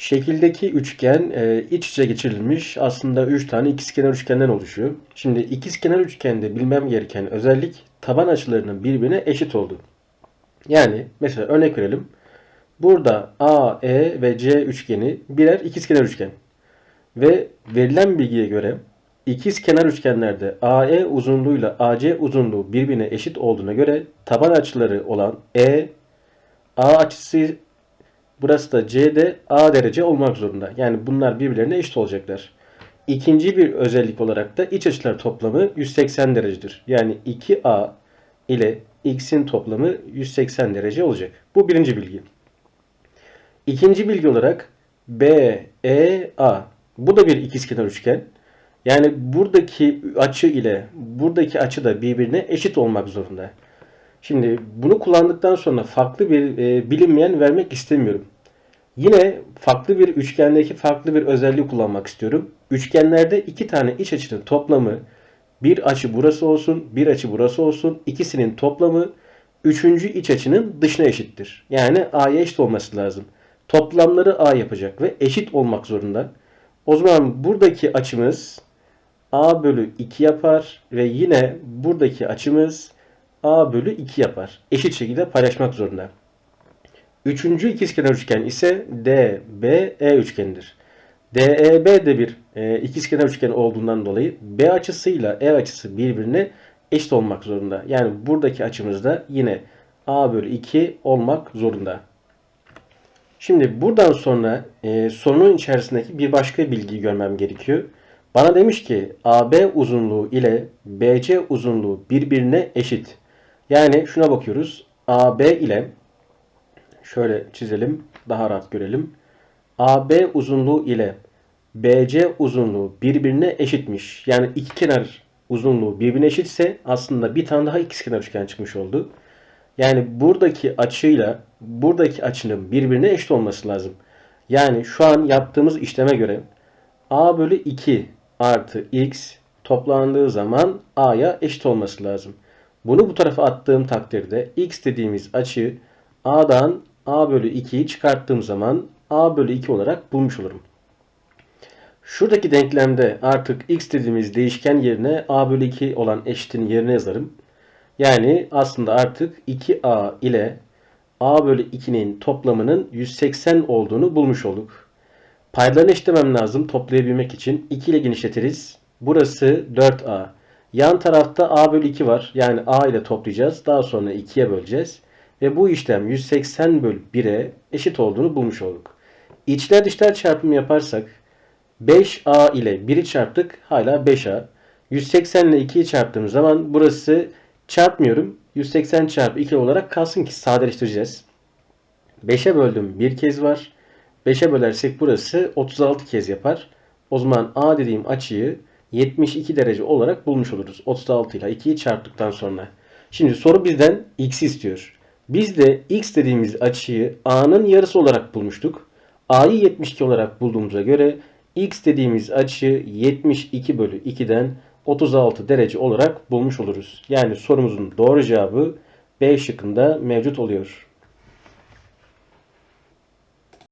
Şekildeki üçgen e, iç içe geçirilmiş. Aslında 3 tane ikizkenar üçgenden oluşuyor. Şimdi ikizkenar üçgende bilmem gereken özellik taban açılarının birbirine eşit olduğu. Yani mesela örnek verelim. Burada A, E ve C üçgeni birer ikizkenar üçgen. Ve verilen bilgiye göre ikizkenar üçgenlerde AE uzunluğuyla AC uzunluğu birbirine eşit olduğuna göre taban açıları olan E, A açısı Burası da CD A derece olmak zorunda. Yani bunlar birbirlerine eşit olacaklar. İkinci bir özellik olarak da iç açılar toplamı 180 derecedir. Yani 2A ile x'in toplamı 180 derece olacak. Bu birinci bilgi. İkinci bilgi olarak B, E, A. Bu da bir ikizkenar üçgen. Yani buradaki açı ile buradaki açı da birbirine eşit olmak zorunda. Şimdi bunu kullandıktan sonra farklı bir e, bilinmeyen vermek istemiyorum. Yine farklı bir üçgendeki farklı bir özelliği kullanmak istiyorum. Üçgenlerde iki tane iç açının toplamı bir açı burası olsun, bir açı burası olsun. İkisinin toplamı üçüncü iç açının dışına eşittir. Yani A'ya eşit olması lazım. Toplamları A yapacak ve eşit olmak zorunda. O zaman buradaki açımız A bölü 2 yapar ve yine buradaki açımız A bölü 2 yapar. Eşit şekilde paylaşmak zorunda. Üçüncü ikizkenar üçgen ise DBE üçgenidir. DEB de bir e, ikizkenar üçgen olduğundan dolayı B açısıyla E açısı birbirine eşit olmak zorunda. Yani buradaki açımız da yine A bölü 2 olmak zorunda. Şimdi buradan sonra e, sorunun içerisindeki bir başka bilgiyi görmem gerekiyor. Bana demiş ki AB uzunluğu ile BC uzunluğu birbirine eşit. Yani şuna bakıyoruz. AB ile şöyle çizelim. Daha rahat görelim. AB uzunluğu ile BC uzunluğu birbirine eşitmiş. Yani iki kenar uzunluğu birbirine eşitse aslında bir tane daha ikizkenar üçgen çıkmış oldu. Yani buradaki açıyla buradaki açının birbirine eşit olması lazım. Yani şu an yaptığımız işleme göre a bölü 2 artı x toplandığı zaman a'ya eşit olması lazım. Bunu bu tarafa attığım takdirde x dediğimiz açı a'dan a bölü 2'yi çıkarttığım zaman a bölü 2 olarak bulmuş olurum. Şuradaki denklemde artık x dediğimiz değişken yerine a bölü 2 olan eşitin yerine yazarım. Yani aslında artık 2a ile a bölü 2'nin toplamının 180 olduğunu bulmuş olduk. Paylarını eşitlemem lazım toplayabilmek için. 2 ile genişletiriz. Burası 4a. Yan tarafta a bölü 2 var. Yani a ile toplayacağız. Daha sonra 2'ye böleceğiz. Ve bu işlem 180 bölü 1'e eşit olduğunu bulmuş olduk. İçler dışlar çarpımı yaparsak 5a ile 1'i çarptık hala 5a. 180 ile 2'yi çarptığım zaman burası çarpmıyorum. 180 çarpı 2 olarak kalsın ki sadeleştireceğiz. 5'e böldüm bir kez var. 5'e bölersek burası 36 kez yapar. O zaman A dediğim açıyı 72 derece olarak bulmuş oluruz. 36 ile 2'yi çarptıktan sonra. Şimdi soru bizden x istiyor. Biz de x dediğimiz açıyı a'nın yarısı olarak bulmuştuk. a'yı 72 olarak bulduğumuza göre x dediğimiz açı 72 bölü 2'den 36 derece olarak bulmuş oluruz. Yani sorumuzun doğru cevabı B şıkkında mevcut oluyor.